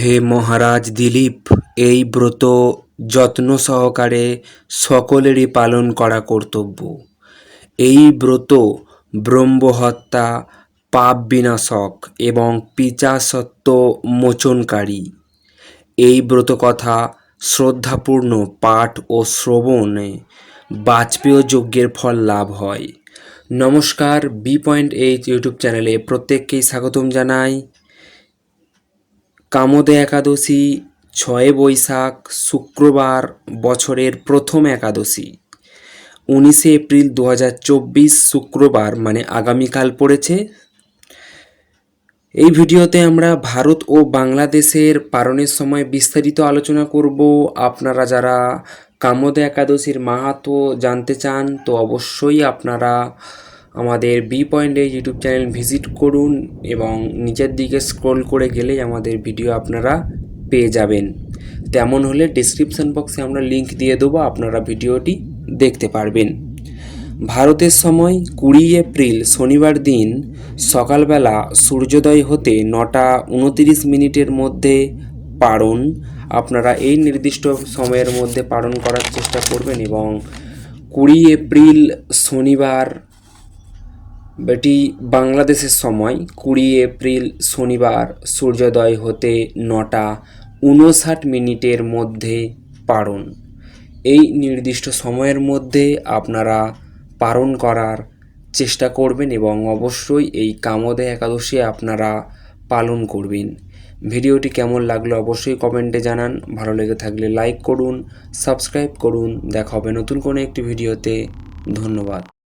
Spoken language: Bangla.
হে মহারাজ দিলীপ, এই ব্রত যত্ন সহকারে সকলেরই পালন করা কর্তব্য। এই ব্রত ব্রহ্মহত্যা পাপ বিনাশক এবং পিচাসত্ব মোচনকারী। এই ব্রত কথা শ্রদ্ধাপূর্ণ পাঠ ও শ্রবণে বাজপেয় যজ্ঞের ফল লাভ হয়। নমস্কার, বি পয়েন্ট এইট ইউটিউব চ্যানেলে প্রত্যেককেই স্বাগতম জানাই। কামদে একাদশী, ছয় বৈশাখ, শুক্রবার বছরের প্রথম একাদশী। উনিশে এপ্রিল দু হাজার চব্বিশ শুক্রবার মানে আগামীকাল পড়েছে। এই ভিডিওতে আমরা ভারত ও বাংলাদেশের পালনের সময় বিস্তারিত আলোচনা করব। আপনারা যারা কামদে একাদশীর মাহাত্ম জানতে চান, তো অবশ্যই আপনারা আমাদের B point YouTube channel visit করুন এবং নিচের দিকে স্ক্রল করে গেলেই আমাদের ভিডিও আপনারা পেয়ে যাবেন। তেমন হলে ডিসক্রিপশন বক্সে আমরা লিংক দিয়ে দেবো, আপনারা ভিডিওটি দেখতে পারবেন। ভারতের সময় কুড়ি এপ্রিল শনিবার দিন সকালবেলা সূর্যোদয় হতে নটা উনতিরিশ মিনিটের মধ্যে পারণ। আপনারা এই নির্দিষ্ট সময়ের মধ্যে পালন করার চেষ্টা করবেন এবং কুড়ি এপ্রিল শনিবার এটি বাংলাদেশের সময় কুড়ি এপ্রিল শনিবার সূর্যোদয় হতে নটা উনষাট মিনিটের মধ্যে পারণ এই নির্দিষ্ট সময়ের মধ্যে আপনারা পালন করার চেষ্টা করবেন এবং অবশ্যই এই কামদে একাদশী আপনারা পালন করবেন। ভিডিওটি কেমন লাগল অবশ্যই কমেন্টে জানান। ভালো লেগে থাকলে লাইক করুন, সাবস্ক্রাইব করুন। দেখা হবে নতুন কোনো একটি ভিডিওতে। ধন্যবাদ।